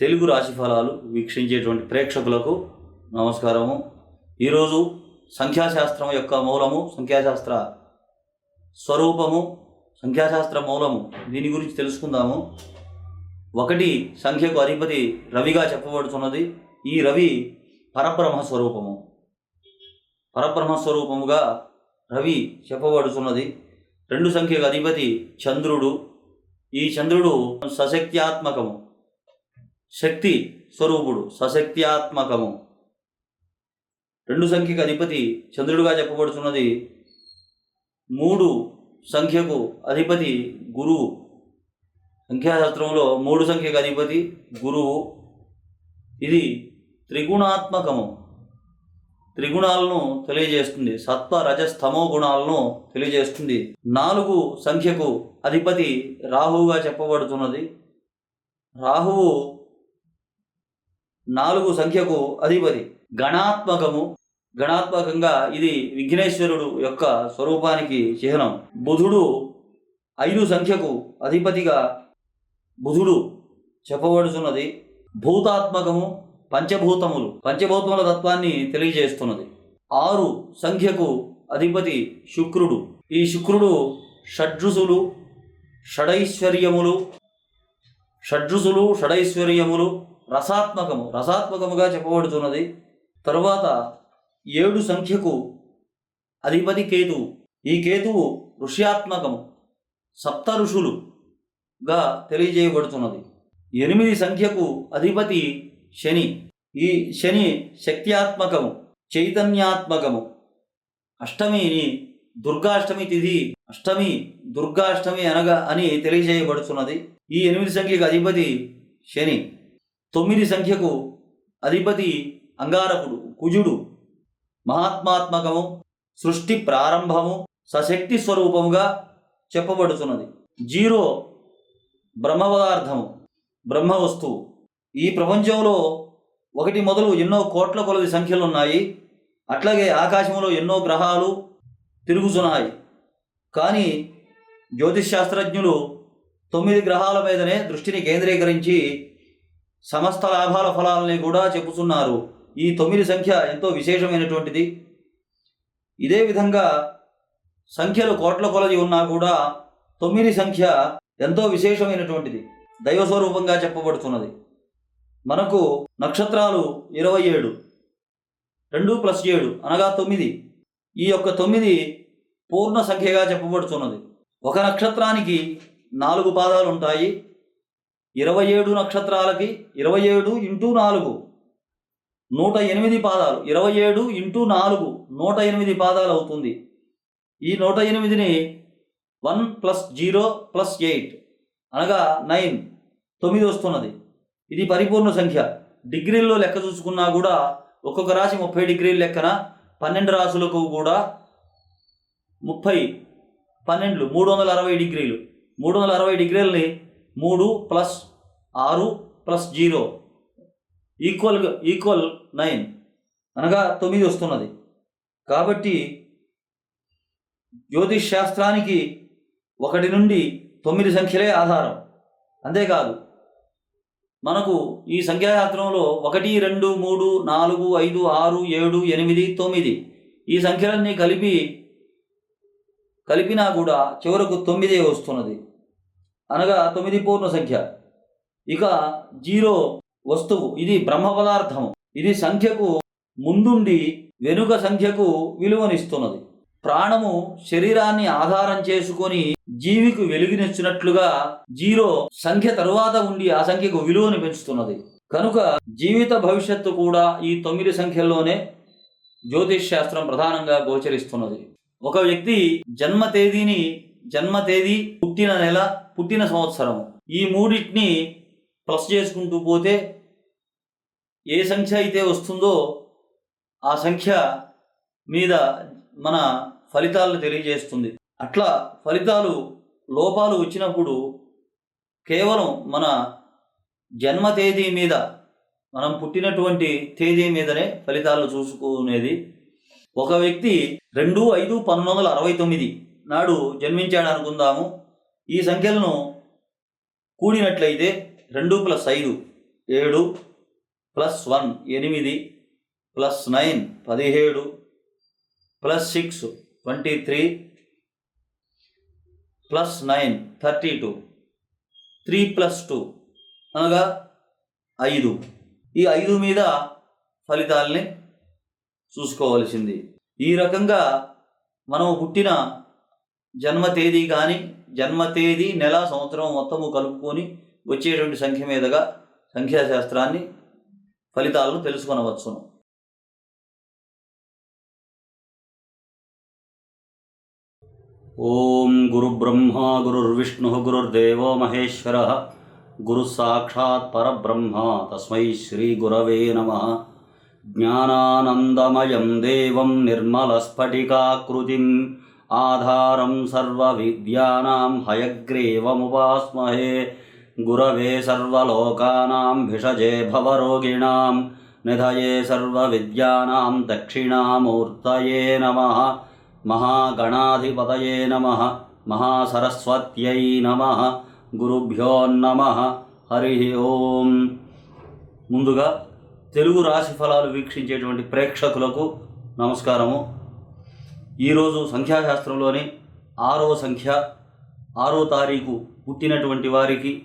తెలుగు రాశి ఫలాలు వీక్షించేటువంటి ప్రేక్షకులకు నమస్కారము. ఈరోజు సంఖ్యాశాస్త్రం యొక్క మూలము సంఖ్యాశాస్త్ర స్వరూపము సంఖ్యాశాస్త్ర మూలము దీని గురించి తెలుసుకుందాము. ఒకటి సంఖ్యకు అధిపతి రవిగా చెప్పబడుతున్నది. ఈ రవి పరబ్రహ్మ స్వరూపము. పరబ్రహ్మ స్వరూపముగా రవి చెప్పబడుతున్నది. రెండు సంఖ్యకు అధిపతి చంద్రుడు. ఈ చంద్రుడు సశక్త్యాత్మకము. శక్తి స్వరూపుడు సశక్త్యాత్మకము. రెండు సంఖ్యకు అధిపతి చంద్రుడుగా చెప్పబడుతున్నది మూడు సంఖ్యకు అధిపతి గురువు. సంఖ్యాశాస్త్రంలో మూడు సంఖ్యకు అధిపతి గురువు. ఇది త్రిగుణాత్మకము. త్రిగుణాలను తెలియజేస్తుంది. సత్వ రజస్తమో గుణాలను తెలియజేస్తుంది. నాలుగు సంఖ్యకు అధిపతి రాహువుగా చెప్పబడుతున్నది. రాహువు నాలుగు సంఖ్యకు అధిపతి. గణాత్మకము. గణాత్మకంగా ఇది విఘ్నేశ్వరుడు యొక్క స్వరూపానికి చిహ్నం. బుధుడు ఐదు సంఖ్యకు అధిపతిగా బుధుడు చెప్పబడుతున్నది భూతాత్మకము పంచభూతములు. పంచభూతముల తత్వాన్ని తెలియజేస్తున్నది. ఆరు సంఖ్యకు అధిపతి శుక్రుడు. ఈ శుక్రుడు షడ్రుసులు షడైశ్వర్యములు. షడ్రుసులు షడైశ్వర్యములు. రసాత్మకము రసాత్మకముగా చెప్పబడుతున్నది. తరువాత ఏడు సంఖ్యకు అధిపతి కేతువు. ఈ కేతువు ఋష్యాత్మకము సప్త ఋషులుగా తెలియజేయబడుతున్నది. ఎనిమిది సంఖ్యకు అధిపతి శని. ఈ శని శక్త్యాత్మకము చైతన్యాత్మకము. అష్టమిని దుర్గాష్టమి తిథి అష్టమి దుర్గాష్టమి అనగా అని తెలియజేయబడుతున్నది. ఈ ఎనిమిది సంఖ్యకు అధిపతి శని. తొమ్మిది సంఖ్యకు అధిపతి అంగారకుడు కుజుడు మహాత్మాత్మకము సృష్టి ప్రారంభము సశక్తి స్వరూపముగా చెప్పబడుతున్నది జీరో బ్రహ్మ పదార్థము బ్రహ్మ వస్తువు. ఈ ప్రపంచంలో ఒకటి మొదలు ఎన్నో కోట్ల కొలది సంఖ్యలు ఉన్నాయి అట్లాగే ఆకాశంలో ఎన్నో గ్రహాలు తిరుగుతున్నాయి కానీ జ్యోతిష్ శాస్త్రజ్ఞులు తొమ్మిది గ్రహాల మీదనే దృష్టిని కేంద్రీకరించి సమస్త లాభాల ఫలాలని కూడా చెప్పుతున్నారు ఈ తొమ్మిది సంఖ్య ఎంతో విశేషమైనటువంటిది. ఇదే విధంగా సంఖ్యలు కోట్ల కొలది ఉన్నా కూడా తొమ్మిది సంఖ్య ఎంతో విశేషమైనటువంటిది. దైవస్వరూపంగా చెప్పబడుతున్నది. మనకు నక్షత్రాలు ఇరవై ఏడు రెండు ప్లస్ ఏడు అనగా తొమ్మిది. ఈ యొక్క తొమ్మిది పూర్ణ సంఖ్యగా చెప్పబడుతున్నది. ఒక నక్షత్రానికి నాలుగు పాదాలు ఉంటాయి ఇరవై ఏడు నక్షత్రాలకి ఇరవై ఏడు ఇంటూ నాలుగు నూట ఎనిమిది పాదాలు. ఇరవై ఏడు ఇంటూ నాలుగు నూట ఎనిమిది పాదాలు అవుతుంది. ఈ నూట ఎనిమిదిని one plus zero plus eight అనగా నైన్ తొమ్మిది వస్తున్నది. ఇది పరిపూర్ణ సంఖ్య. డిగ్రీల్లో లెక్క చూసుకున్నా కూడా ఒక్కొక్క రాశి ముప్పై డిగ్రీల లెక్కన పన్నెండు రాశులకు కూడా ముప్పై పన్నెండు మూడు వందల అరవై డిగ్రీలు. మూడు వందల అరవై డిగ్రీలని మూడు ప్లస్ ఆరు plus zero. Equal equal nine అనగా తొమ్మిది వస్తున్నది. కాబట్టి జ్యోతిష్ శాస్త్రానికి ఒకటి నుండి తొమ్మిది సంఖ్యలే ఆధారం. అంతేకాదు మనకు ఈ సంఖ్యాశాస్త్రంలో ఒకటి రెండు మూడు నాలుగు ఐదు ఆరు ఏడు ఎనిమిది తొమ్మిది. ఈ సంఖ్యలన్నీ కలిపి కలిపినా కూడా చివరకు తొమ్మిదే వస్తున్నది. అనగా తొమ్మిది పూర్ణ సంఖ్య ఇక జీరో వస్తువు. ఇది బ్రహ్మ పదార్థము. ఇది సంఖ్యకు ముందుండి వెనుక సంఖ్యకు విలువనిస్తున్నది. ప్రాణము శరీరాన్ని ఆధారం చేసుకొని జీవికి వెలుగునిచ్చినట్లుగా జీరో సంఖ్య తరువాత ఉండి ఆ సంఖ్యకు విలువను పెంచుతున్నది. కనుక జీవిత భవిష్యత్తు కూడా ఈ తొమ్మిది సంఖ్యల్లోనే జ్యోతిష్ శాస్త్రం ప్రధానంగా గోచరిస్తున్నది. ఒక వ్యక్తి జన్మ తేదీని జన్మ తేదీ పుట్టిన నెల పుట్టిన సంవత్సరం ఈ మూడింటిని ప్లస్ చేసుకుంటూ పోతే ఏ సంఖ్య అయితే వస్తుందో ఆ సంఖ్య మీద మన ఫలితాలను తెలియజేస్తుంది. అట్లా ఫలితాలు లోపాలు వచ్చినప్పుడు కేవలం మన జన్మ తేదీ మీద మనం పుట్టినటువంటి తేదీ మీదనే ఫలితాలు చూసుకునేది. ఒక వ్యక్తి రెండు ఐదు పంతొమ్మిది వందల అరవై తొమ్మిది నాడు జన్మించాడు అనుకుందాము. ఈ సంఖ్యలను కూడినట్లయితే రెండు ప్లస్ ఐదు ఏడు ప్లస్ వన్ ఎనిమిది ప్లస్ నైన్ పదిహేడు plus six twenty three plus nine thirty two three plus two అనగా ఐదు. ఈ ఐదు మీద ఫలితాల్ని చూసుకోవలసింది. ఈ రకంగా మనం పుట్టిన జన్మ తేదీ కానీ జన్మ తేదీ నెల సంవత్సరం మొత్తము కలుపుకొని వచ్చేటువంటి సంఖ్య మీదుగా సంఖ్యాశాస్త్రాన్ని ఫలితాలను తెలుసుకొనవచ్చును. ఓం గురుబ్రహ్మ గురుర్విష్ణు గురుర్దేవో మహేశ్వర గురు సాక్షాత్ పరబ్రహ్మ తస్మై శ్రీ గురవే నమ. జ్ఞానానందమయం దేవం నిర్మలస్ఫటికాకృతిం. ఆధారం సర్వవిద్యానాం హయగ్రీవముపాస్మహే. గురవే సర్వలోకానాం భిషజే భవరోగిణాం. నిధయే సర్వవిద్యానాం దక్షిణామూర్తయే నమః. మహాగణాధిపతయే నమ. మహాసరస్వత్యై నమ. గురుభ్యో నమ. హరి ఓం. ముందుగా తెలుగు రాశి ఫలాలు వీక్షించేటువంటి ప్రేక్షకులకు నమస్కారము. ఈరోజు సంఖ్యాశాస్త్రంలోని ఆరో సంఖ్య ఆరో తారీఖు పుట్టినటువంటి వారికి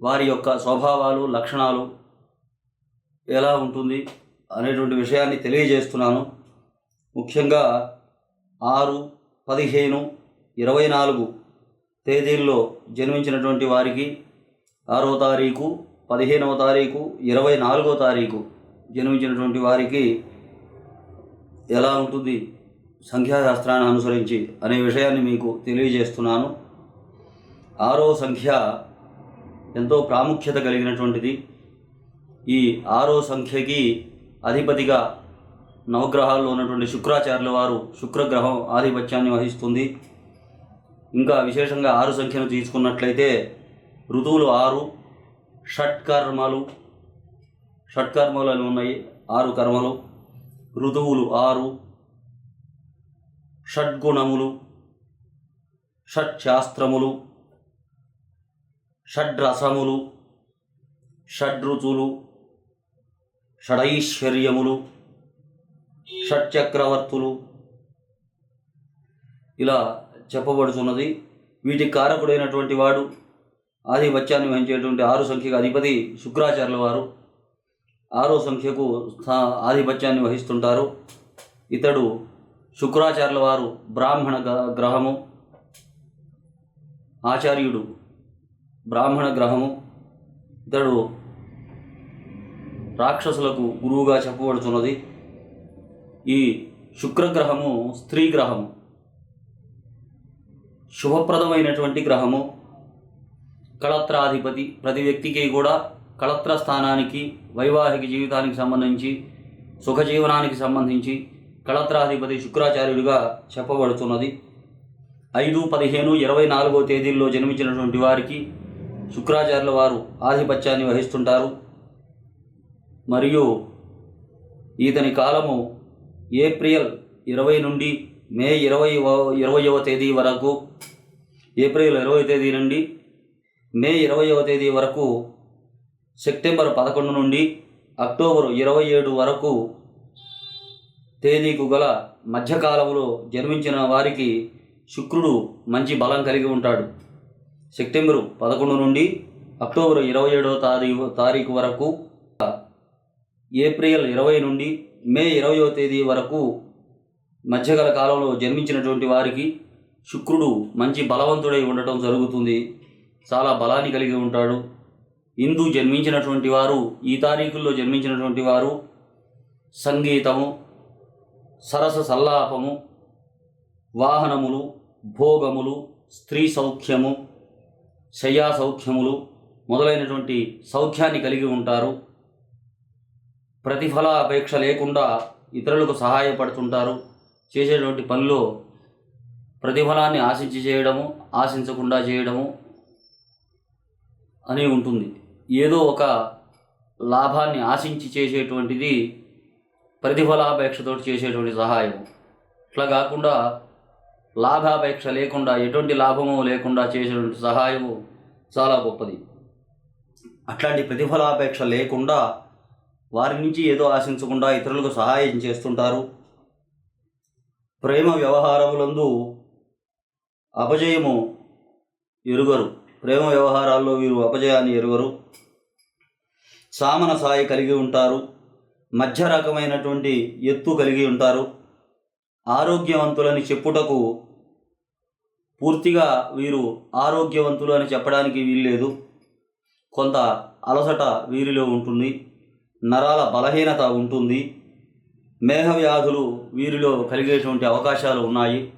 వారి యొక్క స్వభావాలు లక్షణాలు ఎలా ఉంటుంది అనేటువంటి విషయాన్ని తెలియజేస్తున్నాను. ముఖ్యంగా ఆరు పదిహేను ఇరవై నాలుగు తేదీల్లో జన్మించినటువంటి వారికి ఆరో తారీఖు పదిహేనవ తారీఖు ఇరవై నాలుగో తారీఖు జన్మించినటువంటి వారికి ఎలా ఉంటుంది? సంఖ్యాశాస్త్రాన్ని అనుసరించి అనే విషయాన్ని మీకు తెలియజేస్తున్నాను. ఆరో సంఖ్య ఎంతో ప్రాముఖ్యత కలిగినటువంటిది. ఈ ఆరో సంఖ్యకి అధిపతిగా నవగ్రహాల్లో ఉన్నటువంటి శుక్రాచార్యుల వారు శుక్రగ్రహం ఆధిపత్యాన్ని వహిస్తుంది. ఇంకా విశేషంగా ఆరు సంఖ్యను తీసుకున్నట్లయితే ఋతువులు ఆరు షట్కర్మలు షట్కర్మలు అని ఉన్నాయి ఆరు కర్మలు. ఋతువులు ఆరు షడ్గుణములు షట్శాస్త్రములు షడ్రసములు షడ్రుచులు షడైశ్వర్యములు షట్చక్రవర్తులు ఇలా చెప్పబడుతున్నది వీటి కారకుడైనటువంటి వాడు ఆధిపత్యాన్ని వహించేటువంటి ఆరు సంఖ్యకు అధిపతి శుక్రాచార్యుల వారు. ఆరో సంఖ్యకు స్థా ఆధిపత్యాన్ని వహిస్తుంటారు. ఇతడు శుక్రాచార్యుల వారు బ్రాహ్మణ గ- గ్రహము. ఆచార్యుడు బ్రాహ్మణ గ్రహము. ఇతడు రాక్షసులకు గురువుగా చెప్పబడుతున్నది. ఈ శుక్రగ్రహము స్త్రీ గ్రహము. శుభప్రదమైనటువంటి గ్రహము. కళత్రాధిపతి ప్రతి వ్యక్తికి కూడా కళత్ర స్థానానికి వైవాహిక జీవితానికి సంబంధించి సుఖజీవనానికి సంబంధించి కళత్రాధిపతి శుక్రాచార్యుడిగా చెప్పబడుతున్నది. ఐదు పదిహేను ఇరవై నాలుగో తేదీల్లో జన్మించినటువంటి వారికి శుక్రాచార్యుల వారు ఆధిపత్యాన్ని వహిస్తుంటారు. మరియు ఇతని కాలము ఏప్రిల్ ఇరవై నుండి మే ఇరవై ఇరవయవ తేదీ వరకు ఏప్రిల్ ఇరవై తేదీ నుండి మే ఇరవయవ తేదీ వరకు సెప్టెంబర్ పదకొండు నుండి అక్టోబర్ ఇరవై ఏడు వరకు తేదీకు గల మధ్యకాలంలో జన్మించిన వారికి శుక్రుడు మంచి బలం కలిగి ఉంటాడు. సెప్టెంబరు పదకొండు నుండి అక్టోబర్ ఇరవై ఏడవ తారీఖు తారీఖు వరకు ఏప్రిల్ ఇరవై నుండి మే ఇరవయో తేదీ వరకు మధ్యగల కాలంలో జన్మించినటువంటి వారికి శుక్రుడు మంచి బలవంతుడై ఉండటం జరుగుతుంది. చాలా బలాన్ని కలిగి ఉంటాడు. ఇందు జన్మించినటువంటి వారు ఈ తారీఖుల్లో జన్మించినటువంటి వారు సంగీతము సరస సల్లాపము వాహనములు భోగములు స్త్రీ సౌఖ్యము శయ్యా సౌఖ్యములు మొదలైనటువంటి సౌఖ్యాన్ని కలిగి ఉంటారు. ప్రతిఫల అపేక్ష లేకుండా ఇతరులకు సహాయపడుతుంటారు. చేసేటువంటి పనిలో ప్రతిఫలాన్ని ఆశించి చేయడము ఆశించకుండా చేయడము అని ఉంటుంది. ఏదో ఒక లాభాన్ని ఆశించి చేసేటువంటిది ప్రతిఫలాపేక్షతో చేసేటువంటి సహాయం ఇట్లా కాకుండా లాభాపేక్ష లేకుండా ఎటువంటి లాభము లేకుండా చేసేటువంటి సహాయము చాలా గొప్పది. అట్లాంటి ప్రతిఫలాపేక్ష లేకుండా వారి నుంచి ఏదో ఆశించకుండా ఇతరులకు సహాయం చేస్తుంటారు. ప్రేమ వ్యవహారములందు అపజయము ఎరుగరు. ప్రేమ వ్యవహారాల్లో వీరు అపజయాన్ని ఎరుగరు. సామన సాయి కలిగి ఉంటారు. మధ్య రకమైనటువంటి ఎత్తు కలిగి ఉంటారు. ఆరోగ్యవంతులని చెప్పుటకు పూర్తిగా వీరు ఆరోగ్యవంతులు అని చెప్పడానికి వీల్లేదు. కొంత అలసట వీరిలో ఉంటుంది. నరాల బలహీనత ఉంటుంది. మేఘ వ్యాధులు వీరిలో కలిగేటువంటి అవకాశాలు ఉన్నాయి.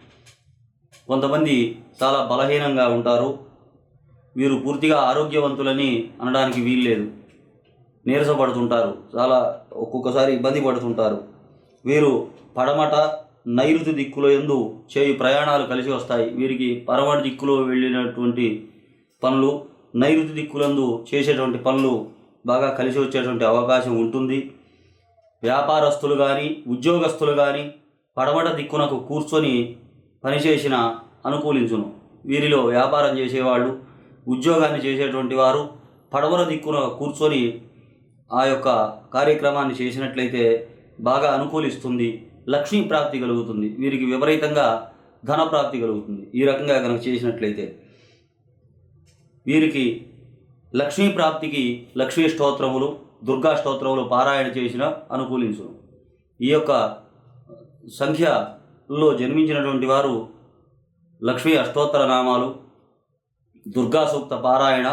కొంతమంది చాలా బలహీనంగా ఉంటారు. వీరు పూర్తిగా ఆరోగ్యవంతులని అనడానికి వీల్లేదు. నీరసపడుతుంటారు. చాలా ఒక్కొక్కసారి ఇబ్బంది పడుతుంటారు. వీరు పడమట నైరుతి దిక్కులో ఎందు చేయు ప్రయాణాలు కలిసి వస్తాయి. వీరికి పరమటి దిక్కులో వెళ్ళినటువంటి పనులు నైరుతి దిక్కులందు చేసేటువంటి పనులు బాగా కలిసి వచ్చేటువంటి అవకాశం ఉంటుంది. వ్యాపారస్తులు కానీ ఉద్యోగస్తులు కానీ పడమట దిక్కునకు కూర్చొని పనిచేసిన అనుకూలించును. వీరిలో వ్యాపారం చేసేవాళ్ళు ఉద్యోగాన్ని చేసేటువంటి వారు పడమర దిక్కున కూర్చొని ఆ యొక్క కార్యక్రమాన్ని చేసినట్లయితే బాగా అనుకూలిస్తుంది లక్ష్మీ ప్రాప్తి కలుగుతుంది వీరికి విపరీతంగా ధన ప్రాప్తి కలుగుతుంది. ఈ రకంగా కనుక చేసినట్లయితే వీరికి లక్ష్మీ ప్రాప్తికి లక్ష్మీ స్తోత్రములు దుర్గా స్తోత్రములు పారాయణ చేసిన అనుకూలించును. ఈ యొక్క సంఖ్యలో జన్మించినటువంటి వారు లక్ష్మీ అష్టోత్తర నామాలు దుర్గా సూక్త పారాయణ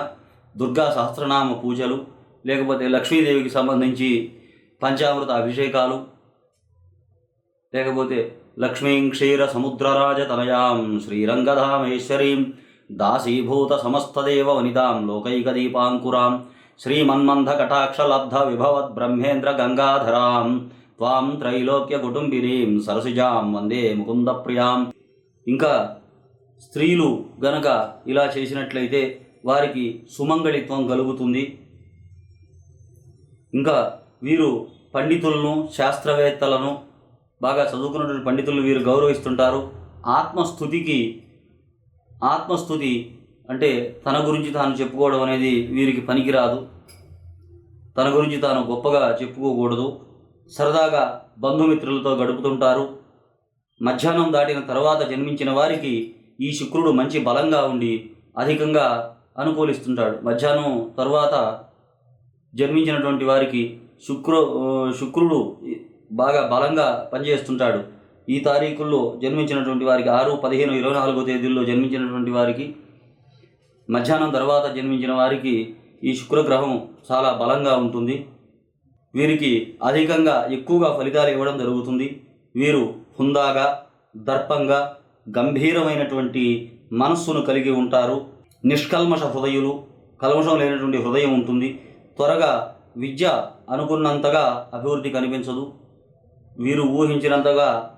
దుర్గా సహస్రనామ పూజలు లేకపోతే లక్ష్మీదేవికి సంబంధించి పంచామృత అభిషేకాలు లేకపోతే లక్ష్మీం క్షీర సముద్రరాజ తనయాం శ్రీరంగధామేశ్వరీం దాసీభూత సమస్తదేవ వనితాం లోకైకదీపాంకురాం శ్రీమన్మంధ కటాక్షలబ్ధ విభవద్ బ్రహ్మేంద్ర గంగాధరాం త్వాం త్రైలోక్య కుటుంబినీం సరసిజాం వందే ముకుంద ప్రియాం ఇంకా స్త్రీలు గనక ఇలా చేసినట్లయితే వారికి సుమంగళిత్వం కలుగుతుంది. ఇంకా వీరు పండితులను శాస్త్రవేత్తలను బాగా చదువుకున్నటువంటి పండితులను వీరు గౌరవిస్తుంటారు. ఆత్మస్థుతికి ఆత్మస్థుతి అంటే తన గురించి తాను చెప్పుకోవడం అనేది వీరికి పనికిరాదు. తన గురించి తాను గొప్పగా చెప్పుకోకూడదు. సరదాగా బంధుమిత్రులతో గడుపుతుంటారు. మధ్యాహ్నం దాటిన తర్వాత జన్మించిన వారికి ఈ శుక్రుడు మంచి బలంగా ఉండి అధికంగా అనుకూలిస్తుంటాడు. మధ్యాహ్నం తర్వాత జన్మించినటువంటి వారికి శుక్ర శుక్రుడు బాగా బలంగా పనిచేస్తుంటాడు. ఈ తారీఖుల్లో జన్మించినటువంటి వారికి ఆరు పదిహేను ఇరవై నాలుగో తేదీల్లో జన్మించినటువంటి వారికి మధ్యాహ్నం తర్వాత జన్మించిన వారికి ఈ శుక్రగ్రహం చాలా బలంగా ఉంటుంది. వీరికి అధికంగా ఎక్కువగా ఫలితాలు ఇవ్వడం జరుగుతుంది. వీరు హుందాగా దర్పంగా గంభీరమైనటువంటి మనస్సును కలిగి ఉంటారు. నిష్కల్మష హృదయులు కల్మషం లేనటువంటి హృదయం ఉంటుంది. త్వరగా విద్య అనుకున్నంతగా అభివృద్ధి కనిపించదు. వీరు ఊహించినంతగా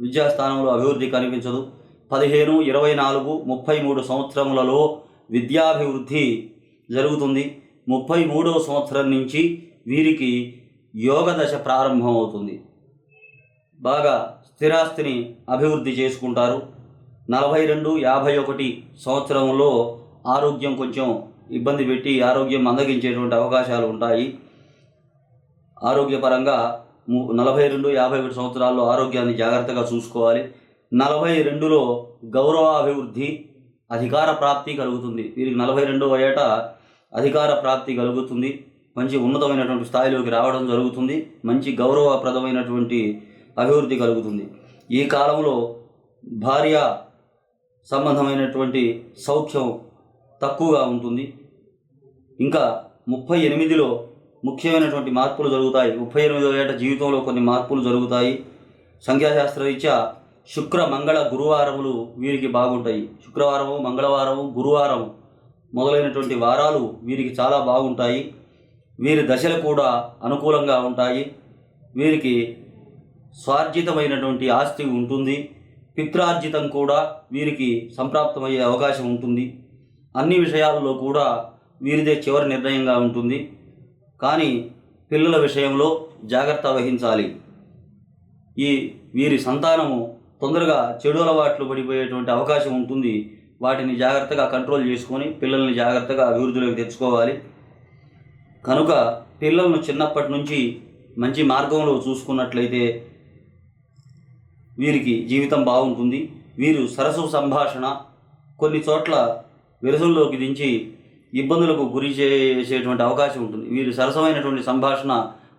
విద్యాస్థానంలో అభివృద్ధి కనిపించదు. పదిహేను ఇరవై నాలుగు ముప్పై మూడు సంవత్సరములలో విద్యాభివృద్ధి జరుగుతుంది. ముప్పై మూడవ సంవత్సరం నుంచి వీరికి యోగ దశ ప్రారంభమవుతుంది. బాగా స్థిరాస్తిని అభివృద్ధి చేసుకుంటారు. నలభై రెండు యాభై ఒకటి సంవత్సరంలో ఆరోగ్యం కొంచెం ఇబ్బంది పెట్టి ఆరోగ్యం అందగించేటువంటి అవకాశాలు ఉంటాయి. ఆరోగ్యపరంగా ము- నలభై రెండు యాభై ఒకటి సంవత్సరాల్లో ఆరోగ్యాన్ని జాగ్రత్తగా చూసుకోవాలి. నలభై రెండులో గౌరవాభివృద్ధి అధికార ప్రాప్తి కలుగుతుంది. వీరికి నలభై రెండవ ఏట అధికార ప్రాప్తి కలుగుతుంది. మంచి ఉన్నతమైనటువంటి స్థాయిలోకి రావడం జరుగుతుంది. మంచి గౌరవప్రదమైనటువంటి అభివృద్ధి కలుగుతుంది. ఈ కాలంలో భార్య సంబంధమైనటువంటి సౌఖ్యం తక్కువగా ఉంటుంది. ఇంకా ముప్పై ఎనిమిదిలో ముఖ్యమైనటువంటి మార్పులు జరుగుతాయి. ముప్పై ఎనిమిదో ఏట జీవితంలో కొన్ని మార్పులు జరుగుతాయి. సంఖ్యాశాస్త్ర రీత్యా శుక్ర మంగళ గురువారములు వీరికి బాగుంటాయి. శుక్రవారము మంగళవారము గురువారం మొదలైనటువంటి వారాలు వీరికి చాలా బాగుంటాయి. వీరి దశలు కూడా అనుకూలంగా ఉంటాయి. వీరికి స్వార్జితమైనటువంటి ఆస్తి ఉంటుంది. పిత్రార్జితం కూడా వీరికి సంప్రాప్తమయ్యే అవకాశం ఉంటుంది. అన్ని విషయాలలో కూడా వీరిదే చివరి నిర్ణయంగా ఉంటుంది. కానీ పిల్లల విషయంలో జాగ్రత్త వహించాలి. ఈ వీరి సంతానము తొందరగా చెడు అలవాట్లు పడిపోయేటువంటి అవకాశం ఉంటుంది. వాటిని జాగ్రత్తగా కంట్రోల్ చేసుకొని పిల్లల్ని జాగ్రత్తగా అభివృద్ధిలోకి తెచ్చుకోవాలి. కనుక పిల్లలను చిన్నప్పటి నుంచి మంచి మార్గంలో చూసుకున్నట్లయితే వీరికి జీవితం బాగుంటుంది. వీరు సరసు సంభాషణ కొన్ని చోట్ల విరసంలోకి దించి ఇబ్బందులకు గురి చేసేటువంటి అవకాశం ఉంటుంది. వీరి సరసమైనటువంటి సంభాషణ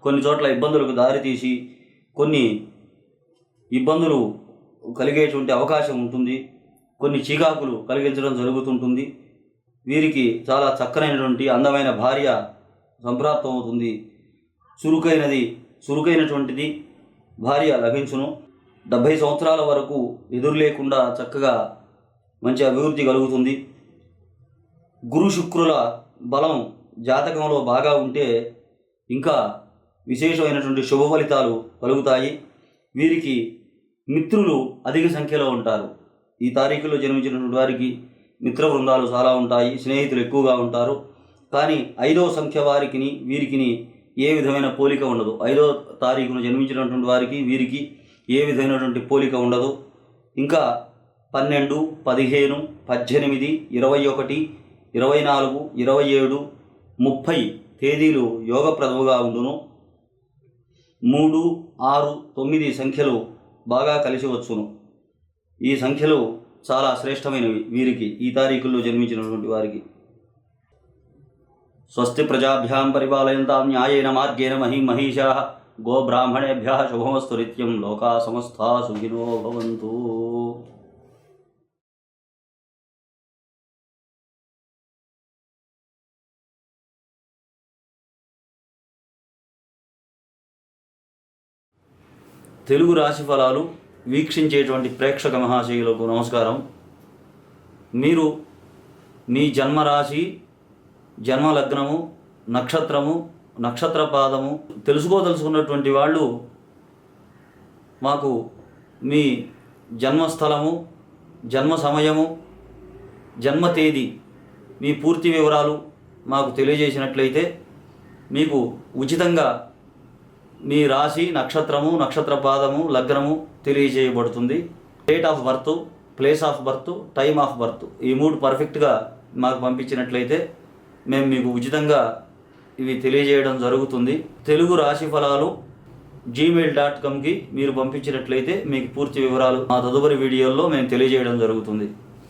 కొన్ని చోట్ల ఇబ్బందులకు దారితీసి కొన్ని ఇబ్బందులు కలిగేటువంటి అవకాశం ఉంటుంది. కొన్ని చీకాకులు కలిగించడం జరుగుతుంటుంది. వీరికి చాలా చక్కనైనటువంటి అందమైన భార్య సంప్రాప్తం అవుతుంది చురుకైనది చురుకైనటువంటిది భార్య లభించును. డెబ్భై సంవత్సరాల వరకు ఎదురు లేకుండా చక్కగా మంచి అభివృద్ధి కలుగుతుంది. గురు శుక్రుల బలం జాతకంలో బాగా ఉంటే ఇంకా విశేషమైనటువంటి శుభ ఫలితాలు కలుగుతాయి. వీరికి మిత్రులు అధిక సంఖ్యలో ఉంటారు. ఈ తారీఖులో జన్మించినటువంటి వారికి మిత్ర బృందాలు చాలా ఉంటాయి. స్నేహితులు ఎక్కువగా ఉంటారు. కానీ ఐదో సంఖ్య వారికిని వీరికిని ఏ విధమైన పోలిక ఉండదు. ఐదో తారీఖున జన్మించినటువంటి వారికి వీరికి ఏ విధమైనటువంటి పోలిక ఉండదు. ఇంకా పన్నెండు పదిహేను పద్దెనిమిది ఇరవై ఒకటి ఇరవై నాలుగు ఇరవై ఏడు ముప్పై తేదీలు యోగప్రదముగా ఉండును. మూడు ఆరు తొమ్మిది సంఖ్యలు బాగా కలిసి వచ్చును. ఈ సంఖ్యలు చాలా శ్రేష్టమైనవి. వీరికి ఈ తారీఖుల్లో జన్మించినటువంటి వారికి. స్వస్తి ప్రజాభ్యాం పరిపాలయంతాం న్యాయేన మార్గేణ మహీ మహిషా గోబ్రాహ్మణేభ్య శుభమస్తు నిత్యం లోకా సమస్త సుఖినో భవంతు. తెలుగు రాశి ఫలాలు వీక్షించేటువంటి ప్రేక్షక మహాశయులకు నమస్కారం. మీరు మీ జన్మరాశి జన్మ లగ్నము నక్షత్రము నక్షత్ర పాదము తెలుసుకోదలుచుకున్నటువంటి వాళ్ళు మాకు మీ జన్మస్థలము జన్మ సమయము జన్మ తేదీ మీ పూర్తి వివరాలు మాకు తెలియజేసినట్లయితే మీకు ఉచితంగా మీ రాశి నక్షత్రము నక్షత్ర పాదము లగ్నము తెలియజేయబడుతుంది. Date of birth place of birth time of birth ఈ మూడు పర్ఫెక్ట్గా మాకు పంపించినట్లయితే మేము మీకు ఉచితంగా ఇవి తెలియజేయడం జరుగుతుంది. తెలుగు రాశి ఫలాలు జీమెయిల్ డాట్ కామ్కి మీరు పంపించినట్లయితే మీకు పూర్తి వివరాలు మా తదుపరి వీడియోల్లో మేము తెలియజేయడం జరుగుతుంది.